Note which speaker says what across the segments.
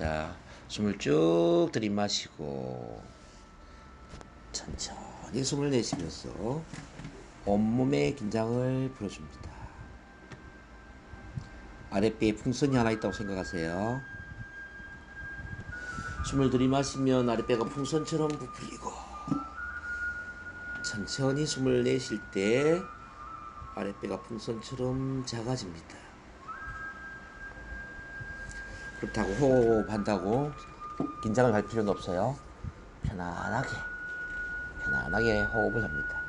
Speaker 1: 자, 숨을 쭉 들이마시고 천천히 숨을 내쉬면서 온몸의 긴장을 풀어줍니다. 아랫배에 풍선이 하나 있다고 생각하세요. 숨을 들이마시면 아랫배가 풍선처럼 부풀리고 천천히 숨을 내쉴 때 아랫배가 풍선처럼 작아집니다. 그렇다고 호흡한다고 긴장을 할 필요는 없어요. 편안하게, 편안하게 호흡을 합니다.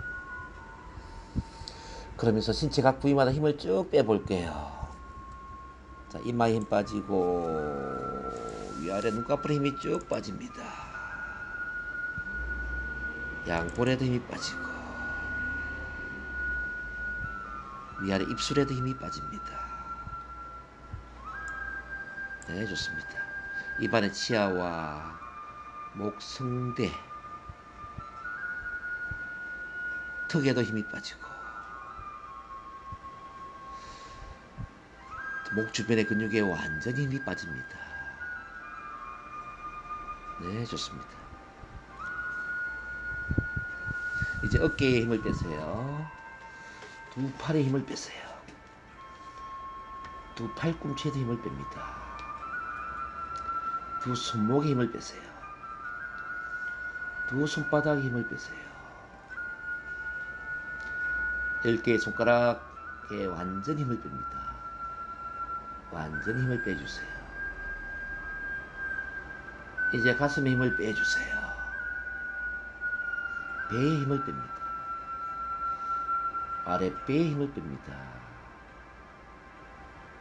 Speaker 1: 그러면서 신체 각 부위마다 힘을 쭉 빼볼게요. 자, 이마에 힘 빠지고 위아래 눈꺼풀에 힘이 쭉 빠집니다. 양볼에도 힘이 빠지고 위아래 입술에도 힘이 빠집니다. 네, 좋습니다. 입안의 치아와 목성대 턱에도 힘이 빠지고 목 주변의 근육에 완전히 힘이 빠집니다. 네, 좋습니다. 이제 어깨에 힘을 빼세요. 두 팔에 힘을 빼세요. 두 팔꿈치에도 힘을 뺍니다. 두 손목에 힘을 빼세요. 두 손바닥에 힘을 빼세요. 열 개의 손가락에 완전 힘을 뺍니다. 완전 힘을 빼주세요. 이제 가슴에 힘을 빼주세요. 배에 힘을 뺍니다. 아랫배에 힘을 뺍니다.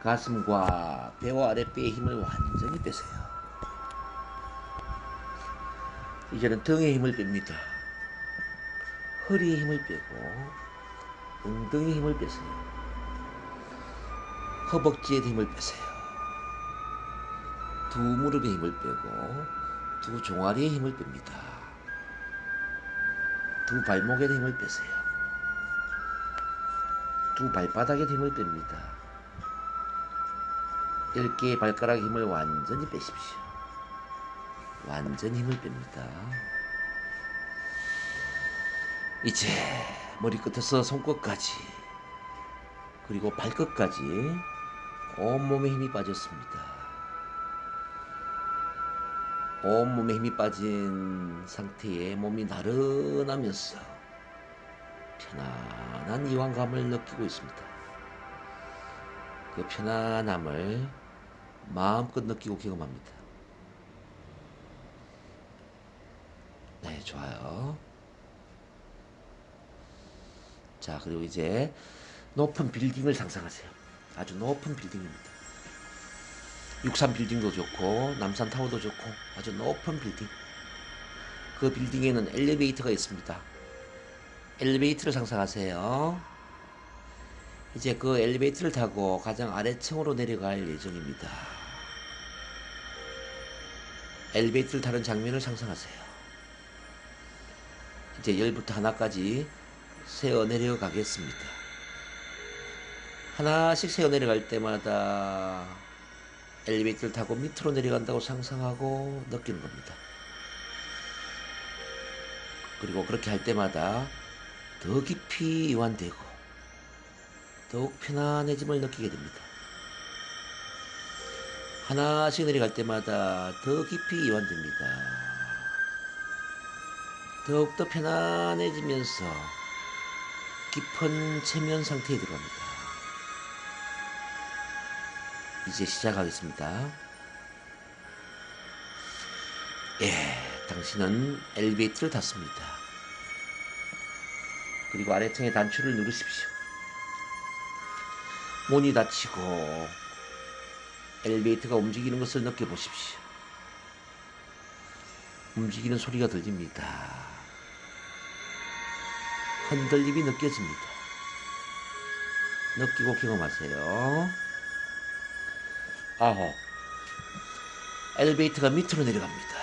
Speaker 1: 가슴과 배와 아랫배의 힘을 완전히 빼세요. 이제는 등에 힘을 뺍니다. 허리에 힘을 빼고 엉덩이에 힘을 빼세요. 허벅지에 힘을 빼세요. 두 무릎에 힘을 빼고 두 종아리에 힘을 뺍니다. 두 발목에 힘을 빼세요. 두 발바닥에 힘을 뺍니다. 열 개의 발가락 힘을 완전히 빼십시오. 완전히 힘을 뺍니다. 이제 머리끝에서 손끝까지 그리고 발끝까지 온몸에 힘이 빠졌습니다. 온몸에 힘이 빠진 상태에 몸이 나른하면서 편안한 이완감을 느끼고 있습니다. 그 편안함을 마음껏 느끼고 경험합니다. 네, 좋아요. 자, 그리고 이제 높은 빌딩을 상상하세요. 아주 높은 빌딩입니다. 육산 빌딩도 좋고 남산 타워도 좋고 아주 높은 빌딩. 그 빌딩에는 엘리베이터가 있습니다. 엘리베이터를 상상하세요. 이제 그 엘리베이터를 타고 가장 아래층으로 내려갈 예정입니다. 엘리베이터를 타는 장면을 상상하세요. 이제 열부터 하나까지 세어 내려가겠습니다. 하나씩 세어 내려갈 때마다 엘리베이터를 타고 밑으로 내려간다고 상상하고 느끼는 겁니다. 그리고 그렇게 할 때마다 더 깊이 이완되고 더욱 편안해짐을 느끼게 됩니다. 하나씩 내려갈 때마다 더 깊이 이완됩니다. 더욱더 편안해지면서 깊은 체면 상태에 들어갑니다. 이제 시작하겠습니다. 예, 당신은 엘리베이터를 탔습니다. 그리고 아래층의 단추를 누르십시오. 문이 닫히고 엘리베이터가 움직이는 것을 느껴보십시오. 움직이는 소리가 들립니다. 흔들림이 느껴집니다. 느끼고 경험하세요. 아홉. 엘리베이터가 밑으로 내려갑니다.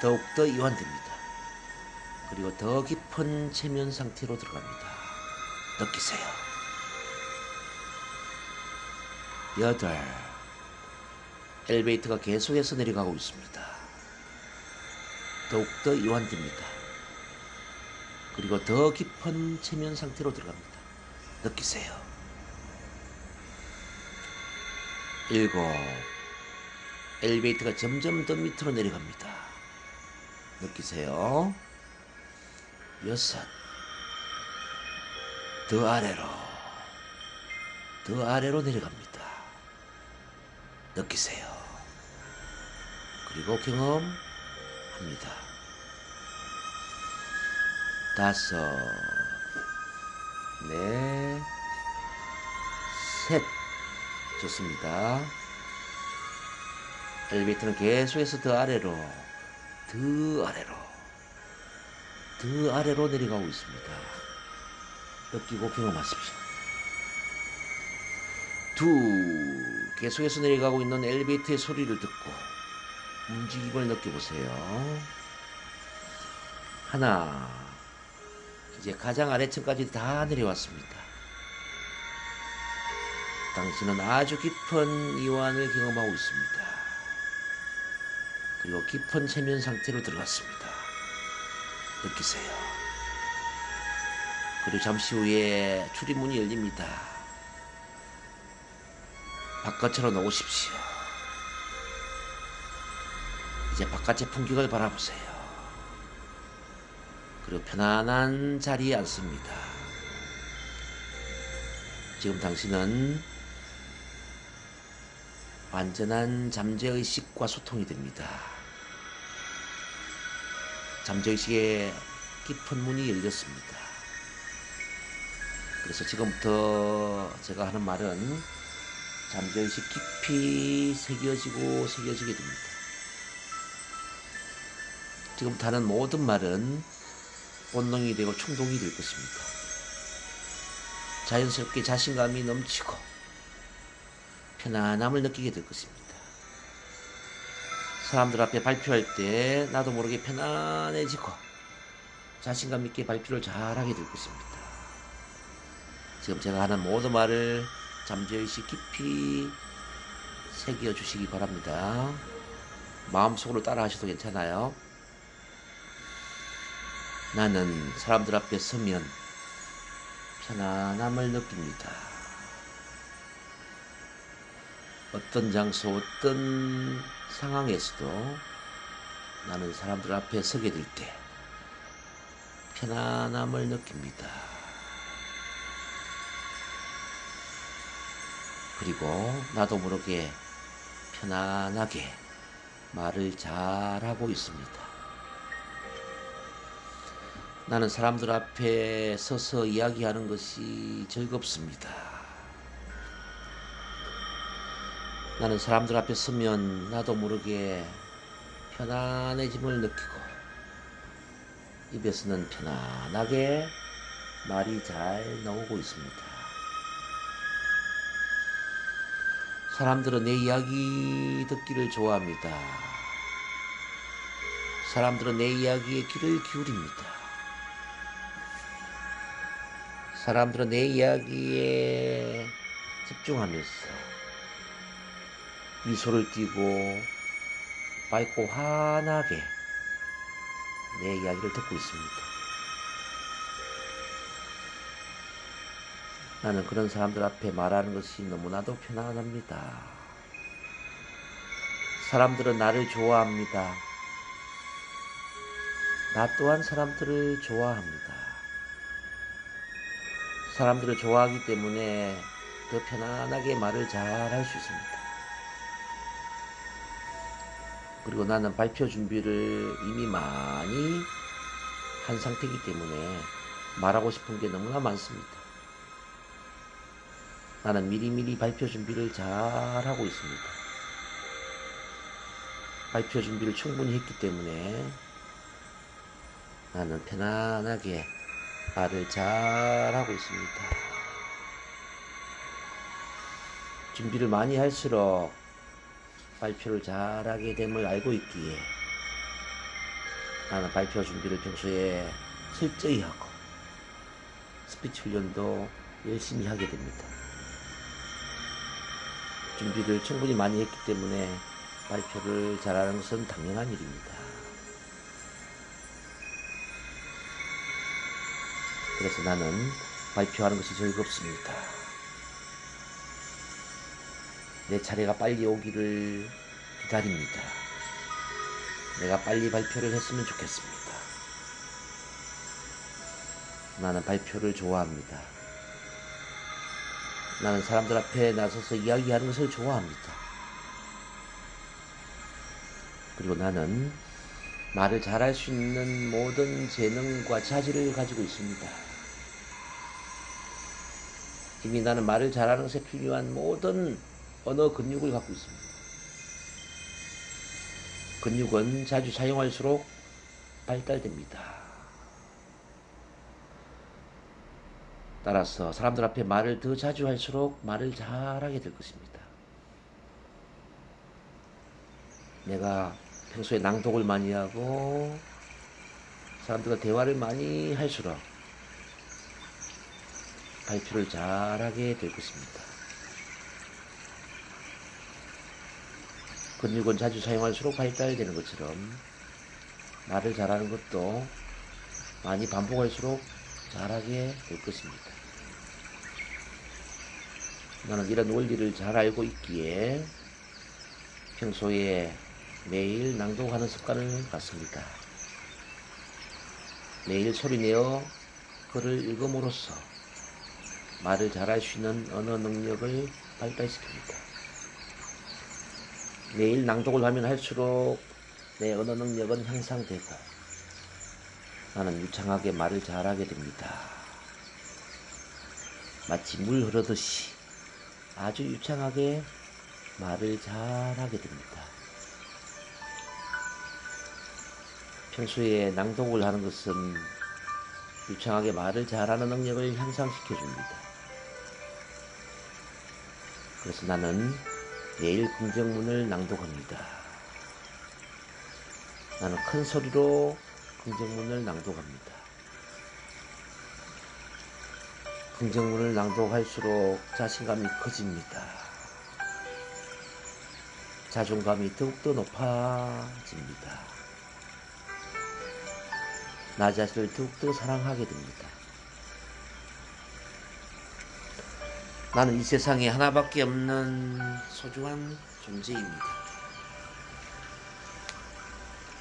Speaker 1: 더욱더 이완됩니다. 그리고 더 깊은 체면 상태로 들어갑니다. 느끼세요. 여덟. 엘리베이터가 계속해서 내려가고 있습니다. 더욱더 이완됩니다. 그리고 더 깊은 체면 상태로 들어갑니다. 느끼세요. 일곱. 엘리베이터가 점점 더 밑으로 내려갑니다. 느끼세요. 여섯. 더 아래로. 더 아래로 내려갑니다. 느끼세요. 그리고 경험합니다. 다섯, 넷, 셋. 좋습니다. 엘리베이터는 계속해서 더 아래로, 더 아래로, 더 아래로 내려가고 있습니다. 느끼고 경험하십시오. 두, 계속해서 내려가고 있는 엘리베이터의 소리를 듣고 움직임을 느껴보세요. 하나, 이제 가장 아래층까지 다 내려왔습니다. 당신은 아주 깊은 이완을 경험하고 있습니다. 그리고 깊은 체면 상태로 들어갔습니다. 느끼세요. 그리고 잠시 후에 출입문이 열립니다. 바깥으로 나오십시오. 이제 바깥의 풍경을 바라보세요. 그리고 편안한 자리에 앉습니다. 지금 당신은 완전한 잠재의식과 소통이 됩니다. 잠재의식의 깊은 문이 열렸습니다. 그래서 지금부터 제가 하는 말은 잠재의식 깊이 새겨지고 새겨지게 됩니다. 지금부터 하는 모든 말은 본능이 되고 충동이 될 것입니다. 자연스럽게 자신감이 넘치고 편안함을 느끼게 될 것입니다. 사람들 앞에 발표할 때 나도 모르게 편안해지고 자신감 있게 발표를 잘하게 될 것입니다. 지금 제가 하는 모든 말을 잠재의식 깊이 새겨 주시기 바랍니다. 마음속으로 따라 하셔도 괜찮아요. 나는 사람들 앞에 서면 편안함을 느낍니다. 어떤 장소, 어떤 상황에서도 나는 사람들 앞에 서게 될 때 편안함을 느낍니다. 그리고 나도 모르게 편안하게 말을 잘하고 있습니다. 나는 사람들 앞에 서서 이야기하는 것이 즐겁습니다. 나는 사람들 앞에 서면 나도 모르게 편안해짐을 느끼고 입에서는 편안하게 말이 잘 나오고 있습니다. 사람들은 내 이야기 듣기를 좋아합니다. 사람들은 내 이야기에 귀를 기울입니다. 사람들은 내 이야기에 집중하면서 미소를 띠고 밝고 환하게 내 이야기를 듣고 있습니다. 나는 그런 사람들 앞에 말하는 것이 너무나도 편안합니다. 사람들은 나를 좋아합니다. 나 또한 사람들을 좋아합니다. 사람들을 좋아하기 때문에 더 편안하게 말을 잘 할 수 있습니다. 그리고 나는 발표 준비를 이미 많이 한 상태이기 때문에 말하고 싶은 게 너무나 많습니다. 나는 미리미리 발표 준비를 잘 하고 있습니다. 발표 준비를 충분히 했기 때문에 나는 편안하게 말을 잘 하고 있습니다. 준비를 많이 할수록 발표를 잘하게 됨을 알고 있기에 나는 발표 준비를 평소에 철저히 하고 스피치 훈련도 열심히 하게 됩니다. 준비를 충분히 많이 했기 때문에 발표를 잘하는 것은 당연한 일입니다. 그래서 나는 발표하는 것이 즐겁습니다. 내 차례가 빨리 오기를 기다립니다. 내가 빨리 발표를 했으면 좋겠습니다. 나는 발표를 좋아합니다. 나는 사람들 앞에 나서서 이야기하는 것을 좋아합니다. 그리고 나는 말을 잘할 수 있는 모든 재능과 자질을 가지고 있습니다. 이미 나는 말을 잘하는 것에 필요한 모든 언어 근육을 갖고 있습니다. 근육은 자주 사용할수록 발달됩니다. 따라서 사람들 앞에 말을 더 자주 할수록 말을 잘하게 될 것입니다. 내가 평소에 낭독을 많이 하고 사람들과 대화를 많이 할수록 발표를 잘하게 될 것입니다. 근육은 자주 사용할수록 발달되는 것처럼 말을 잘하는 것도 많이 반복할수록 잘하게 될 것입니다. 나는 이런 원리를 잘 알고 있기에 평소에 매일 낭독하는 습관을 갖습니다. 매일 소리내어 글을 읽음으로써 말을 잘할 수 있는 언어 능력을 발달시킵니다. 매일 낭독을 하면 할수록 내 언어 능력은 향상되고 나는 유창하게 말을 잘하게 됩니다. 마치 물 흐르듯이 아주 유창하게 말을 잘하게 됩니다. 평소에 낭독을 하는 것은 유창하게 말을 잘하는 능력을 향상시켜 줍니다. 그래서 나는 매일 긍정문을 낭독합니다. 나는 큰 소리로 긍정문을 낭독합니다. 긍정문을 낭독할수록 자신감이 커집니다. 자존감이 더욱더 높아집니다. 나 자신을 더욱더 사랑하게 됩니다. 나는 이 세상에 하나밖에 없는 소중한 존재입니다.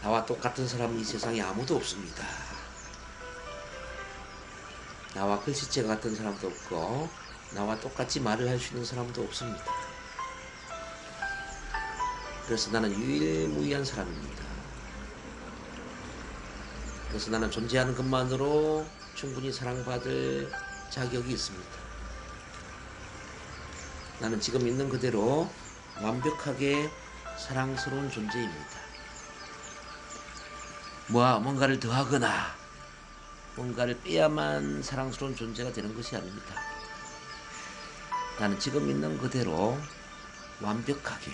Speaker 1: 나와 똑같은 사람은 이 세상에 아무도 없습니다. 나와 글씨체 같은 사람도 없고 나와 똑같이 말을 할 수 있는 사람도 없습니다. 그래서 나는 유일무이한 사람입니다. 그래서 나는 존재하는 것만으로 충분히 사랑받을 자격이 있습니다. 나는 지금 있는 그대로 완벽하게 사랑스러운 존재입니다. 뭐 뭔가를 더하거나 뭔가를 빼야만 사랑스러운 존재가 되는 것이 아닙니다. 나는 지금 있는 그대로 완벽하게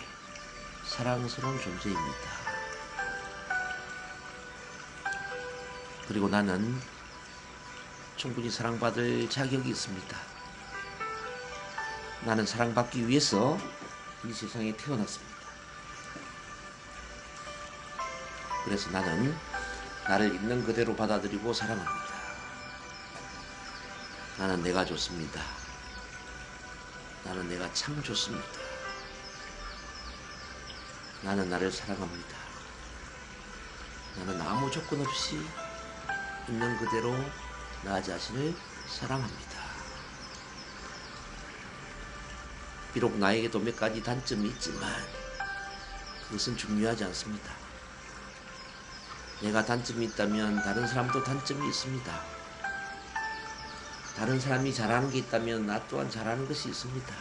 Speaker 1: 사랑스러운 존재입니다. 그리고 나는 충분히 사랑받을 자격이 있습니다. 나는 사랑받기 위해서 이 세상에 태어났습니다. 그래서 나는 나를 있는 그대로 받아들이고 사랑합니다. 나는 내가 좋습니다. 나는 내가 참 좋습니다. 나는 나를 사랑합니다. 나는 아무 조건 없이 있는 그대로 나 자신을 사랑합니다. 비록 나에게도 몇 가지 단점이 있지만 그것은 중요하지 않습니다. 내가 단점이 있다면 다른 사람도 단점이 있습니다. 다른 사람이 잘하는 게 있다면 나 또한 잘하는 것이 있습니다.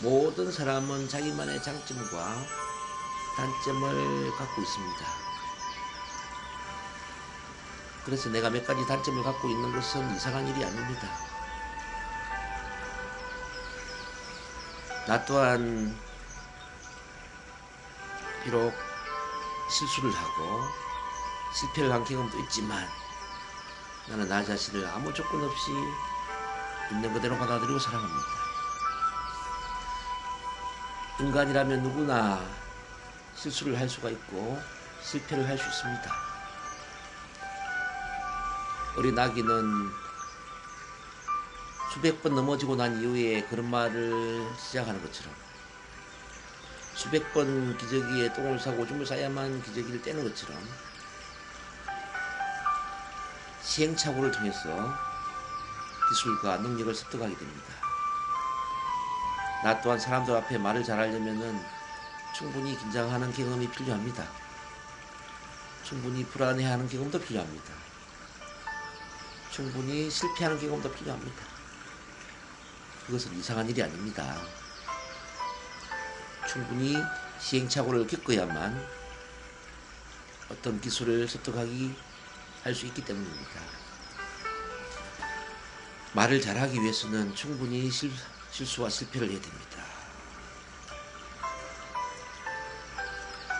Speaker 1: 모든 사람은 자기만의 장점과 단점을 갖고 있습니다. 그래서 내가 몇 가지 단점을 갖고 있는 것은 이상한 일이 아닙니다. 나 또한 비록 실수를 하고 실패를 한 경험도 있지만 나는 나 자신을 아무 조건 없이 있는 그대로 받아들이고 사랑합니다. 인간이라면 누구나 실수를 할 수가 있고 실패를 할 수 있습니다. 어린 아기는 수백 번 넘어지고 난 이후에 그런 말을 시작하는 것처럼 수백 번 기저귀에 똥을 싸고 오줌을 싸야만 기저귀를 떼는 것처럼 시행착오를 통해서 기술과 능력을 습득하게 됩니다. 나 또한 사람들 앞에 말을 잘하려면은 충분히 긴장하는 경험이 필요합니다. 충분히 불안해하는 경험도 필요합니다. 충분히 실패하는 경험도 필요합니다. 그것은 이상한 일이 아닙니다. 충분히 시행착오를 겪어야만 어떤 기술을 습득하기 할 수 있기 때문입니다. 말을 잘하기 위해서는 충분히 실, 실수와 실패를 해야 됩니다.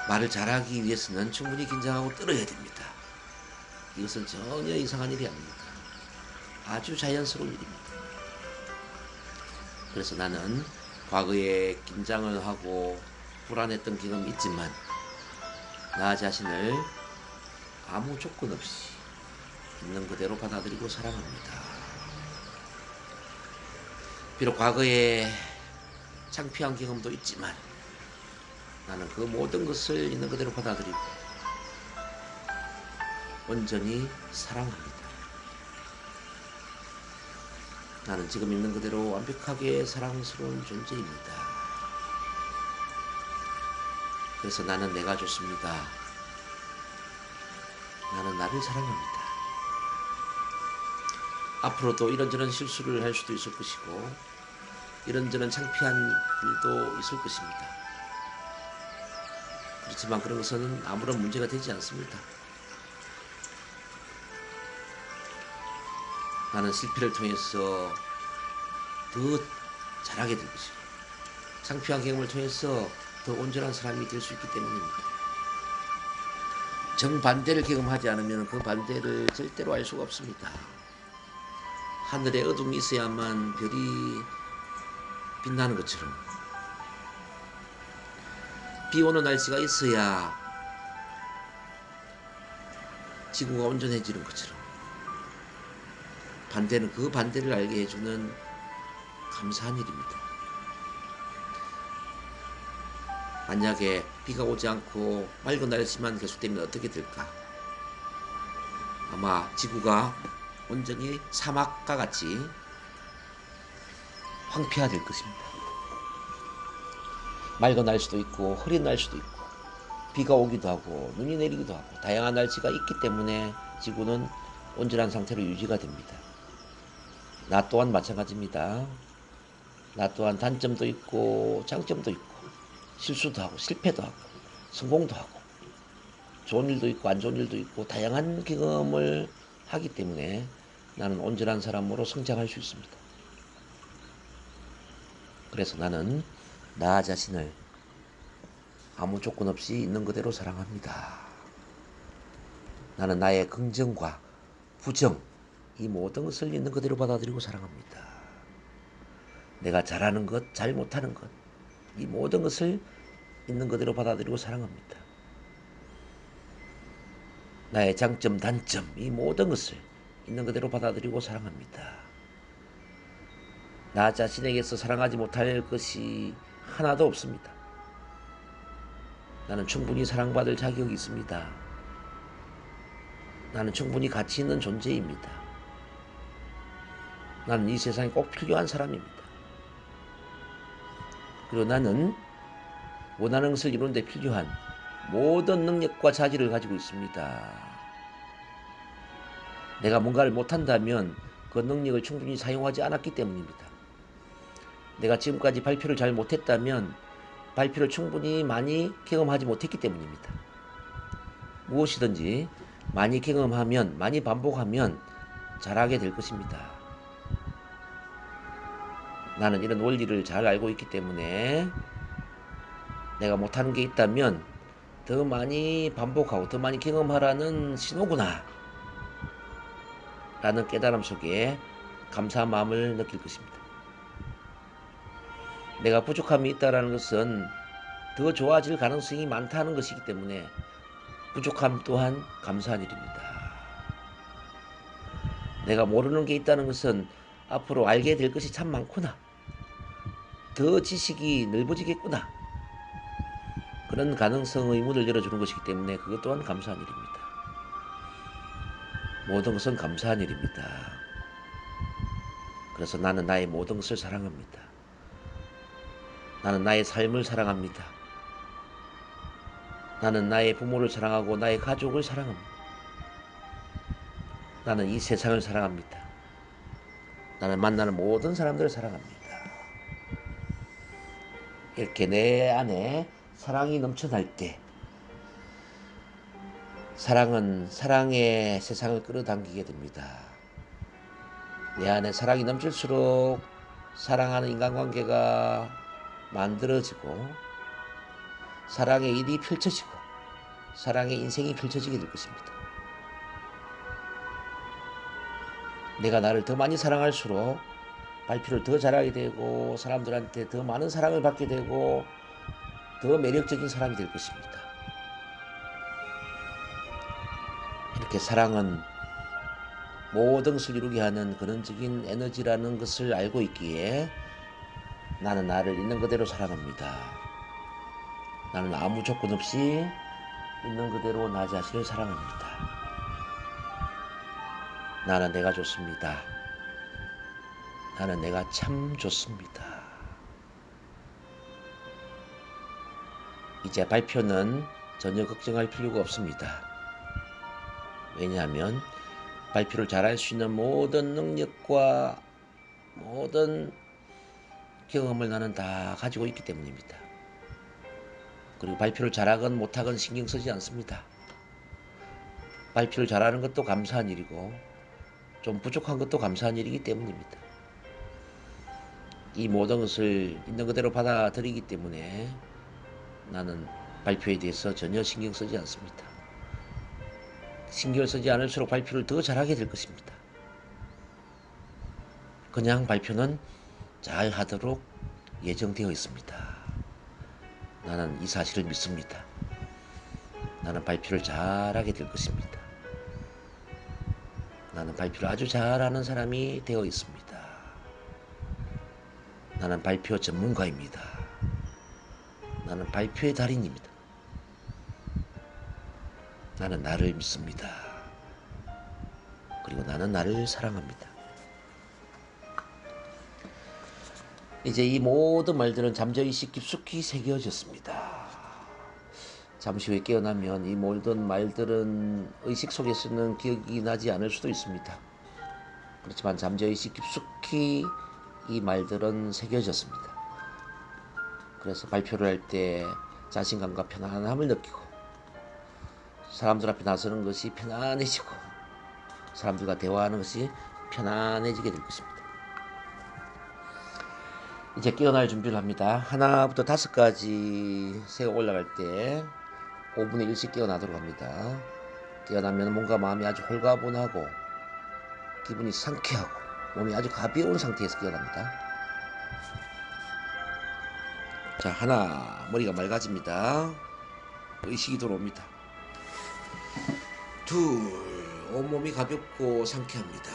Speaker 1: 말을 잘하기 위해서는 충분히 긴장하고 떨어야 됩니다. 이것은 전혀 이상한 일이 아닙니다. 아주 자연스러운 일입니다. 그래서 나는 과거에 긴장을 하고 불안했던 경험이 있지만 나 자신을 아무 조건 없이 있는 그대로 받아들이고 사랑합니다. 비록 과거에 창피한 경험도 있지만 나는 그 모든 것을 있는 그대로 받아들이고 온전히 사랑합니다. 나는 지금 있는 그대로 완벽하게 사랑스러운 존재입니다. 그래서 나는 내가 좋습니다. 나는 나를 사랑합니다. 앞으로도 이런저런 실수를 할 수도 있을 것이고 이런저런 창피한 일도 있을 것입니다. 그렇지만 그런 것은 아무런 문제가 되지 않습니다. 나는 실패를 통해서 더 잘하게 될 것이고 창피한 경험을 통해서 더 온전한 사람이 될 수 있기 때문입니다. 정반대를 경험하지 않으면 그 반대를 절대로 알 수가 없습니다. 하늘에 어둠이 있어야만 별이 빛나는 것처럼 비 오는 날씨가 있어야 지구가 온전해지는 것처럼 반대는 그 반대를 알게 해주는 감사한 일입니다. 만약에 비가 오지 않고 맑은 날씨만 계속되면 어떻게 될까? 아마 지구가 온전히 사막과 같이 황폐화될 것입니다. 맑은 날씨도 있고 흐린 날씨도 있고 비가 오기도 하고 눈이 내리기도 하고 다양한 날씨가 있기 때문에 지구는 온전한 상태로 유지가 됩니다. 나 또한 마찬가지입니다. 나 또한 단점도 있고 장점도 있고 실수도 하고 실패도 하고 성공도 하고 좋은 일도 있고 안 좋은 일도 있고 다양한 경험을 하기 때문에 나는 온전한 사람으로 성장할 수 있습니다. 그래서 나는 나 자신을 아무 조건 없이 있는 그대로 사랑합니다. 나는 나의 긍정과 부정, 이 모든 것을 있는 그대로 받아들이고 사랑합니다. 내가 잘하는 것, 잘 못하는 것, 이 모든 것을 있는 그대로 받아들이고 사랑합니다. 나의 장점, 단점, 이 모든 것을 있는 그대로 받아들이고 사랑합니다. 나 자신에게서 사랑하지 못할 것이 하나도 없습니다. 나는 충분히 사랑받을 자격이 있습니다. 나는 충분히 가치 있는 존재입니다. 나는 이 세상에 꼭 필요한 사람입니다. 그리고 나는 원하는 것을 이루는 데 필요한 모든 능력과 자질을 가지고 있습니다. 내가 뭔가를 못한다면 그 능력을 충분히 사용하지 않았기 때문입니다. 내가 지금까지 발표를 잘 못했다면 발표를 충분히 많이 경험하지 못했기 때문입니다. 무엇이든지 많이 경험하면, 많이 반복하면 잘하게 될 것입니다. 나는 이런 원리를 잘 알고 있기 때문에 내가 못하는 게 있다면 더 많이 반복하고 더 많이 경험하라는 신호구나. 라는 깨달음 속에 감사한 마음을 느낄 것입니다. 내가 부족함이 있다라는 것은 더 좋아질 가능성이 많다는 것이기 때문에 부족함 또한 감사한 일입니다. 내가 모르는 게 있다는 것은 앞으로 알게 될 것이 참 많구나. 더 지식이 넓어지겠구나. 그런 가능성의 문을 열어주는 것이기 때문에 그것 또한 감사한 일입니다. 모든 것은 감사한 일입니다. 그래서 나는 나의 모든 것을 사랑합니다. 나는 나의 삶을 사랑합니다. 나는 나의 부모를 사랑하고 나의 가족을 사랑합니다. 나는 이 세상을 사랑합니다. 나는 만나는 모든 사람들을 사랑합니다. 이렇게 내 안에 사랑이 넘쳐날 때 사랑은 사랑의 세상을 끌어당기게 됩니다. 내 안에 사랑이 넘칠수록 사랑하는 인간관계가 만들어지고 사랑의 일이 펼쳐지고 사랑의 인생이 펼쳐지게 될 것입니다. 내가 나를 더 많이 사랑할수록 발표를 더 잘하게 되고 사람들한테 더 많은 사랑을 받게 되고 더 매력적인 사람이 될 것입니다. 이렇게 사랑은 모든 것을 이루게 하는 근원적인 에너지라는 것을 알고 있기에 나는 나를 있는 그대로 사랑합니다. 나는 아무 조건 없이 있는 그대로 나 자신을 사랑합니다. 나는 내가 좋습니다. 나는 내가 참 좋습니다. 이제 발표는 전혀 걱정할 필요가 없습니다. 왜냐하면 발표를 잘할 수 있는 모든 능력과 모든 경험을 나는 다 가지고 있기 때문입니다. 그리고 발표를 잘하건 못하건 신경 쓰지 않습니다. 발표를 잘하는 것도 감사한 일이고 좀 부족한 것도 감사한 일이기 때문입니다. 이 모든 것을 있는 그대로 받아들이기 때문에 나는 발표에 대해서 전혀 신경 쓰지 않습니다. 신경 쓰지 않을수록 발표를 더 잘하게 될 것입니다. 그냥 발표는 잘 하도록 예정되어 있습니다. 나는 이 사실을 믿습니다. 나는 발표를 잘하게 될 것입니다. 나는 발표를 아주 잘하는 사람이 되어 있습니다. 나는 발표 전문가입니다. 나는 발표의 달인입니다. 나는 나를 믿습니다. 그리고 나는 나를 사랑합니다. 이제 이 모든 말들은 잠재의식 깊숙이 새겨졌습니다. 잠시 후에 깨어나면 이 모든 말들은 의식 속에서는 기억이 나지 않을 수도 있습니다. 그렇지만 잠재의식 깊숙이 이 말들은 새겨졌습니다. 그래서 발표를 할 때 자신감과 편안함을 느끼고 사람들 앞에 나서는 것이 편안해지고 사람들과 대화하는 것이 편안해지게 될 것입니다. 이제 깨어날 준비를 합니다. 하나부터 다섯 까지 새가 올라갈 때 5분의 1씩 깨어나도록 합니다. 깨어나면 뭔가 마음이 아주 홀가분하고 기분이 상쾌하고 몸이 아주 가벼운 상태에서 깨어납니다. 자, 하나, 머리가 맑아집니다. 의식이 들어옵니다. 둘, 온몸이 가볍고 상쾌합니다.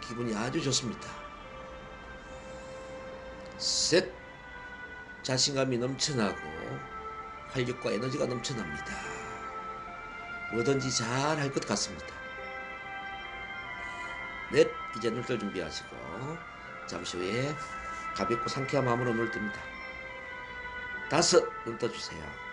Speaker 1: 기분이 아주 좋습니다. 셋, 자신감이 넘쳐나고 활력과 에너지가 넘쳐납니다. 뭐든지 잘 할 것 같습니다. 넷, 이제 눈뜰 준비하시고 잠시 후에 가볍고 상쾌한 마음으로 눈을 뜹니다. 다섯, 눈 떠주세요.